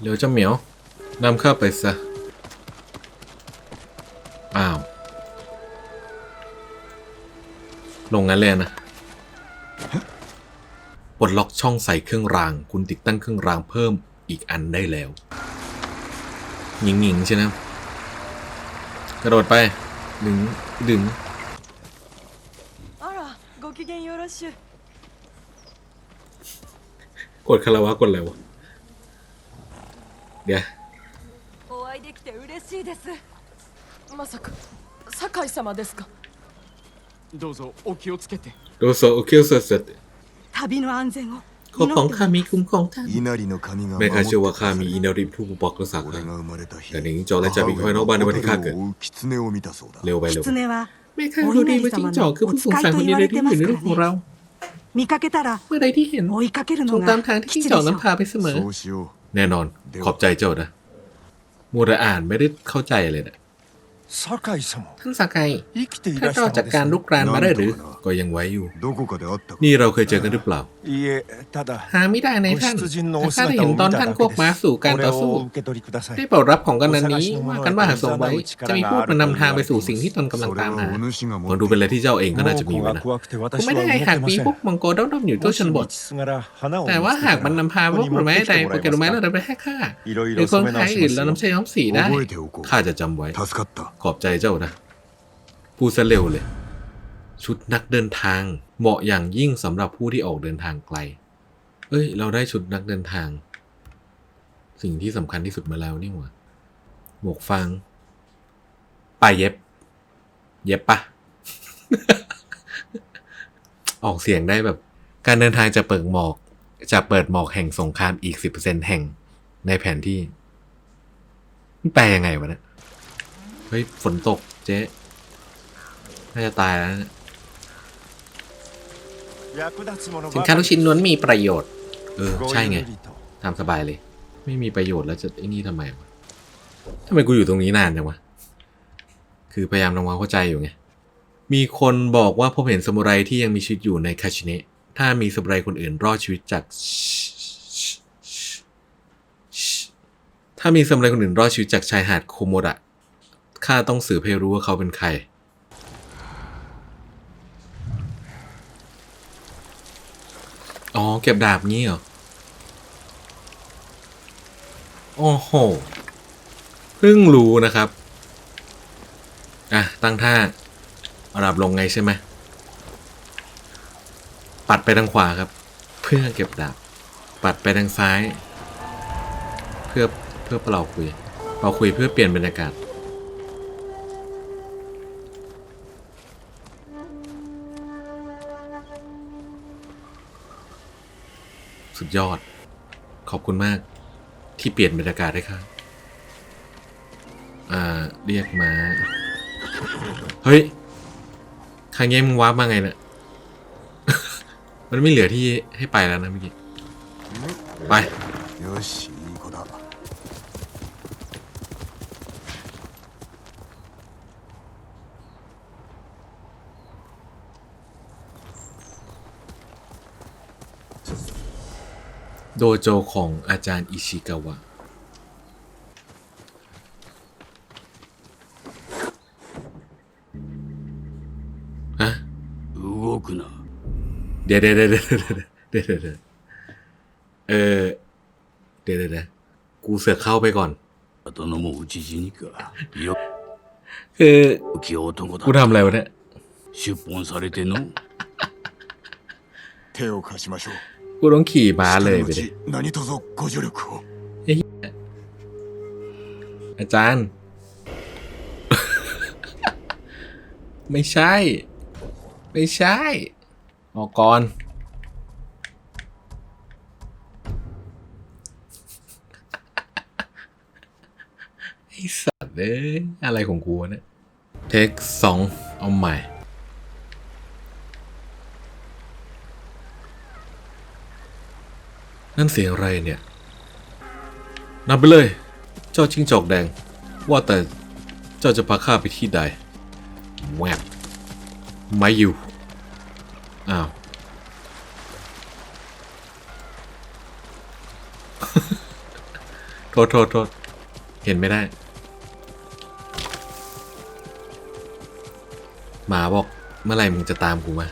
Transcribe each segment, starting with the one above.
เดี๋ยวจะเหมียวนำเข้าไปซะ อ้าว ลงงั้นเลยนะปลดล็อกช่องใส่เครื่องราง คุณติดตั้งเครื่องรางเพิ่มอีกอันได้แล้วหญิงๆใช่ไหมกระโดดไปดึงดึงกดคาราวะกดอะไรวะ เดี๋ยว お会いできて嬉しいですまさか酒井様ですかどうぞお気をつけて โดโซโอเคสุดสุด 旅の安全を ขอของข้ามีคุ้มครองท่าน 稲荷の神が ไม่ 守 ข้า っ เชื่อว่า て ข้ามีอินาริมผู้ปกปักรักษา 俺 ข้า が生まれた日 แต่หนิงโจรและจับอีกคนนอกบ้านในวันที่ข้าเกิด 母親を追う狐を見たそうだ เร็วไปเร็วไป 狐は ไม่ข้ารู้ดีว่าจิ้งจอกคือผู้สงสารคนเดียวในที่อยู่ในโลกของเรา 見かけたら เมื่อใดที่เห็น 追いかける จ の งตาม が ทางที่จิ้ง 吉 จอก でしょ นั้นพาไปเสมอ そうしよう แน่นอนขอบใจเจ้านะมัวแต่อ่านไม่ได้เข้าใจเลยนะ ท่านสกายท่านรอดจากการลุกรานมาได้หรือ ก็ยังไว้อยู่ นี่เราเคยเจอกันหรือเปล่า หาไม่ได้ในท่านแต่ข้าได้เห็นตอนท่านควบม้าสู่การต่อสู้ ได้เปิดรับของกันนั้นนี้ว่ากันว่าหากส่งไว้ จะมีพูดมานำทางไปสู่สิ่งที่ตนกำลังตามหามันดูเป็นอะไรที่เจ้าเองก็น่าจะมีนะผมไม่ได้ให้หากมีพวกมังโกด้อมๆอยู่ตัวชนบท แต่ว่าหากมันนำพาพวกผลไม้ใดโปเกมอนไม้เราไปให้ค่าหรือคนไทยอื่นเรานำใช้ย้อมสีได้ข้าจะจำไว้ขอบใจเจ้านะพูดซะเร็วเลย ชุดนักเดินทางเหมาะอย่างยิ่งสำหรับผู้ที่ออกเดินทางไกล เอ้ย เราได้ชุดนักเดินทาง สิ่งที่สำคัญที่สุดมาแล้วนี่หว่าหมวกฟางปลายเย็บ เย็บปะออกเสียงได้แบบ การเดินทางจะเปิดหมอก จะเปิดหมอกแห่งสงครามอีกสิบเปอร์เซ็นแห่งในแผนที่แปลยังไงวะเนี่ย เฮ้ย ฝนตกเจ๊น่าจะตายแล้วเนี่ยสินค้าลูกชิ้นนวลมีประโยชน์ เออ ใช่ไงทำสบายเลย ไม่มีประโยชน์แล้วจะไอ้นี่ทำไมทำไมกูอยู่ตรงนี้นานจังวะ คือพยายามทำความเข้าใจอยู่ไง มีคนบอกว่าพบเห็นสมุไรที่ยังมีชีวิตอยู่ในคาชิเนะ ถ้ามีสมุไรคนอื่นรอดชีวิตจาก ถ้ามีสมุไรคนอื่นรอดชีวิตจากชายหาดโคโมดะ ข้าต้องสืบให้รู้ว่าเขาเป็นใคร อ๋อ เก็บดาบงี้เหรอ โอ้โห เพิ่งรู้นะครับ อะ ตั้งท่าอาดาบลงไงใช่ไหม ปัดไปทางขวาครับ เพื่อเก็บดาบ ปัดไปทางซ้าย เพื่อเพื่อเปล่าคุย เปล่าคุยเพื่อเปลี่ยนบรรยากาศ สุดยอด ขอบคุณมากที่เปลี่ยนบรรยากาศได้ค่ะอ่า เรียกมา เฮ้ยครั้งนี้มึงว้ามาไงเนี่ยมันไม่เหลือที่ให้ไปแล้วนะเมื่อกี้ ไป โดโจของอาจารย์อิชิกาวะ ฮะ 動くな เดี๋ยวเดี๋ยวเดี๋ยวเดี๋ยวเดี๋ยวเดี๋ยวเดี๋ยวเออ เดี๋ยวเดี๋ยวเดี๋ยวกูเสือกเข้าไปก่อน 後のも討ち死にかよ คือ き男だ กูทำอะไรวะเนี่ย 出奔されての手を貸しましょう กูต้องขี่ม้าเลยไปดิอาจารย์ ไม่ใช่ ไม่ใช่ ออกก่อนไอสัตว์เอ้ยอะไรของกูเนี่ย เทคสองเอาใหม่ นั่นเสียงอะไรเนี่ยนำไปเลย เจ้าจิ้งจอกแดง ว่าแต่เจ้าจะพาข้าไปที่ใดแวบไม่อยู่อ้าวโทษโทษโทษเห็นไม่ได้ หมาบอกเมื่อไหร่มึงจะตามกูมา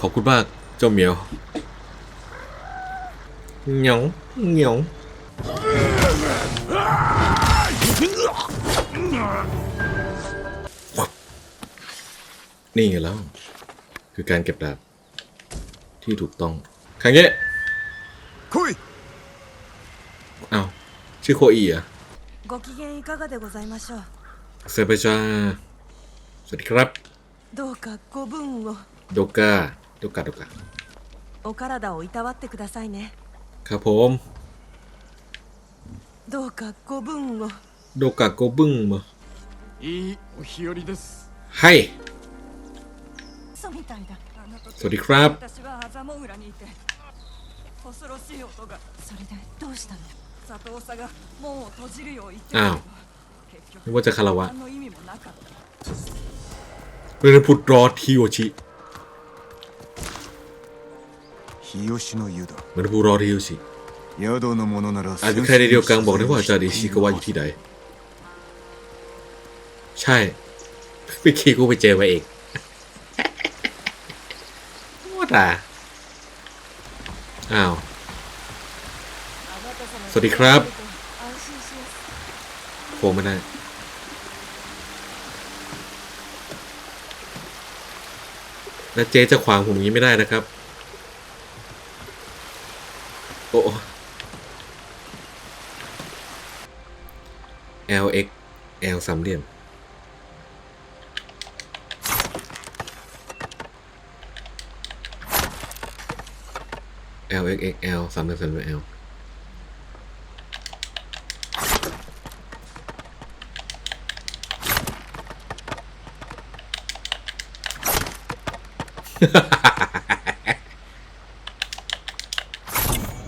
ขอบคุณมาก เจ้าเหมียว เหนียวเหนียวนี่ไงแล้ว คือการเก็บดาบ ที่ถูกต้องครั้งนี้ 来い อ้าวชื่อโคอีเหรอ่ะ ご機嫌いかがでございましょう เซเปจาสวัสดีครับ どうかご分を โดกาโดกาโดกา お体をいたわってくださいね ครับผมโดกะโกบึงโมโดกะโกบึงโมให้สวัสดีครับอ้าวนึกว่าจะคารวะเรื่องพุดรอทิโอชิ 日吉の湯だ เหมือนผู้รอทิโอชิ 宿の者なら อาจจะใครในเดียวกันบอกได้ว่าอาจารย์อิชิกาวะอยู่ที่ไหน ใช่ไปคีกูไปเจอมาเอง ว่าแต่อ้าว สวัสดีครับ 安心します โค้งไม่ได้ และเจ๊จะขวางผมอย่างนี้ไม่ได้นะครับ โอ้ L X L สามเหลี่ยม L X X L สามเหลี่ยมสามเหลี่ยม L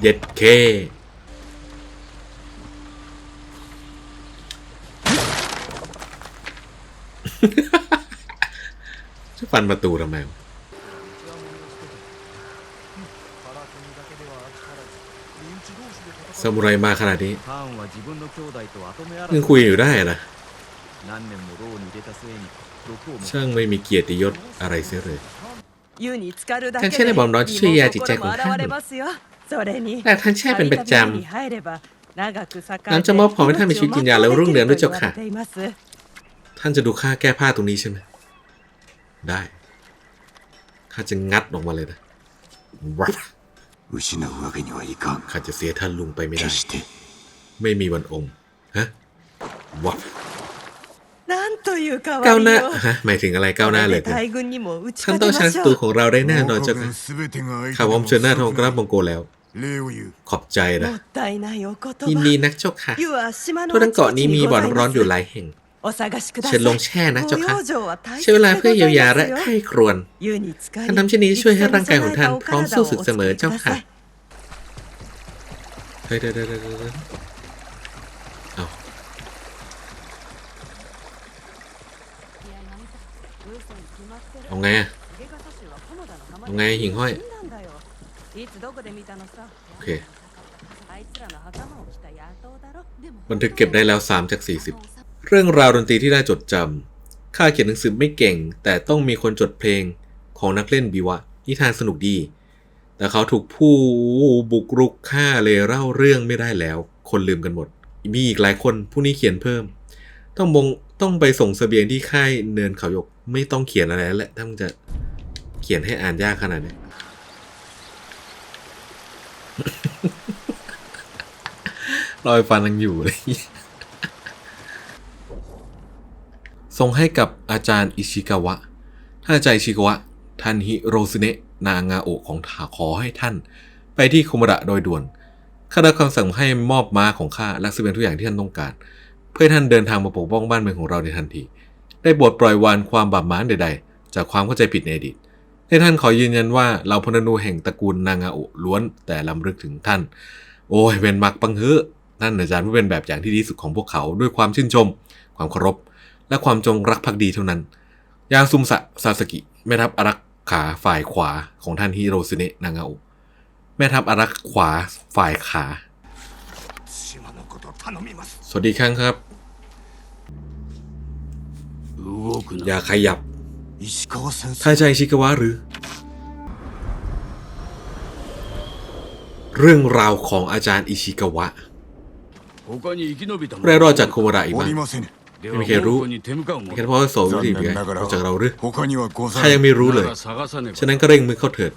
เย็ดเคช่จะฟันประตูทำไมซามูไรมาขนาดนี้ยังคุยอยู่ได้นะช่างไม่มีเกียรติยศอะไรเสียเลยฉันเช่อในบอมร้อนช่วยยาจิตใจของข้า แต่ท่านแช่เป็นประจำน้นจะมอบพรให้ท่านมีชีวิตยืนยาแล้วรุ่งเรืองด้วยเจ้าค่ะ ท่านจะดูค่าแก้ผ้าตรงนี้ใช่ไหม ได้ข้าจะงัดออกมาเลยนะวัดข้าจะเสียท่านลุงไปไม่ได้ ไม่มีวันอมฮะวัดก้าวหน้าฮะหมายถึงอะไรก้าวหน้าเลยท่านต้องชนะตัวของเราได้แน่นอนเจ้าค่ะข้าพอมเชิญหน้าทองกราบมองโกแล้ว ขอบใจนะยินดีนักเจ้าค่ะ ทั่วทั้งเกาะนี้มีบ่อนร้อนอยู่หลายแห่ง เชิญลงแช่นะเจ้าค่ะ ใช้เวลาเพื่อเยียวยาและไข้ครวนการทำเช่นนี้ช่วยให้ร่างกายของท่านพร้อมสู้ศึกเสมอเจ้าค่ะ เฮ้ยเดี๋ยวเดี๋ยวเดี๋ยวเอาเอาไงอะเอาไงหิ่งห้อย いつどこで見たのさ โอเค あいつらの袴を着た野党だろでも บันทึกเก็บได้แล้ว 3 จาก 40 เรื่องราวดนตรีที่ได้จดจำข้าเขียนหนังสือไม่เก่ง แต่ต้องมีคนจดเพลงของนักเล่นบีวะนิทานสนุกดี แต่เขาถูกผู้บุกรุกฆ่าเลยเล่าเรื่องไม่ได้แล้ว คนลืมกันหมด มีอีกหลายคนผู้นี้เขียนเพิ่ม ต้องบงต้องไปส่งเสบียงที่ค่ายเนินเขาหยก ไม่ต้องเขียนอะไรแล้วแหละถ้ามึงจะเขียนให้อ่านยากขนาดนี้ รอยฟันยังอยู่เลยส่งให้กับอาจารย์อิชิกาวะ ท่านอาจารย์อิชิกาวะ ท่านฮิโรซุเนะนางาโอะของถาขอให้ท่าน ไปที่คโมดะโดยด่วน ข้าได้คำสั่งให้มอบม้าของข้าและเสบียงทุกอย่างที่ท่านต้องการ เพื่อท่านเดินทางมาปกป้องบ้านเมืองของเราในทันที ได้โปรดปล่อยวานความบาปหมาใด ๆ จากความเข้าใจผิดในอดีตให้ท่านขอยืนยันว่าเราพลนูแห่งตระกูลนางาโอะล้วนแต่ลำลึกถึงท่าน โอ้ยเป็นมักปังเฮ้อ ท่านอาจารย์ผู้เป็นแบบอย่างที่ดีสุดของพวกเขาด้วยความชื่นชม ความเคารพ และความจงรักภักดีเท่านั้น ยางซุมสะซาสกิแม่ทัพอารักขาฝ่ายขวาของท่านฮิโรซุเนะนางาโอแม่ทัพอารักขวาฝ่ายขา สวัสดีครั้งครับ อย่าขยับท่านใช่ชิกาวะหรือเรื่องราวของอาจารย์อิชิกาวะ เร่รอดจากโคมาระอีกมั้งไม่มีใครรู้ไม่ใช่เพราะโสมที่เหลืงนอกจากเราหรือข้ายังไม่รู้เลย ฉะนั้นก็เร่งมือเข้าเถิด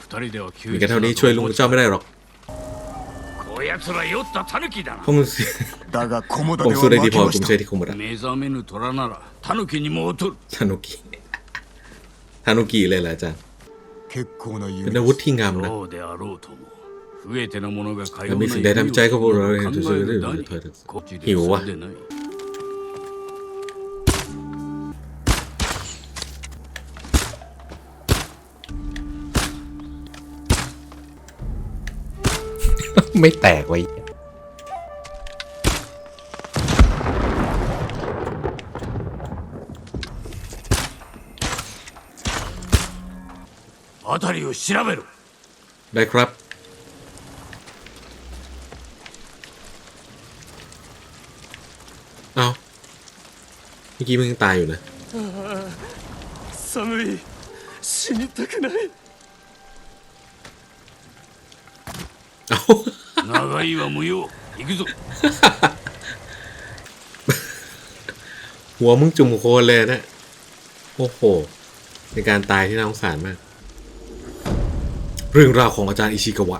มีแค่เท่านี้ช่วยลุงเจ้าไม่ได้หรอกผมผมสู้ได้ดีพอผมใช้ที่โคมาระทานุกิทานุกิทานุกิเลยแหละอาจารย์เป็นอาวุธที่งามนะ 増えての者がか แล้วมีสิ่งใดทำใจก็พวกเราเห็นจะช่วยได้หรือเถิด こっちで หิววะ それでない ไม่แตกไว้ 辺りを調べろ ได้ครับ มื่อกี้มึงยังตายอยู่นะ 寒い死にたくない เอา 長いは無用行くぞ หัวมึงจุ่มโคลนเลยนะ โอ้โห ในการตายที่น่าสงสารมาก เรื่องราวของอาจารย์อิชิกาวะ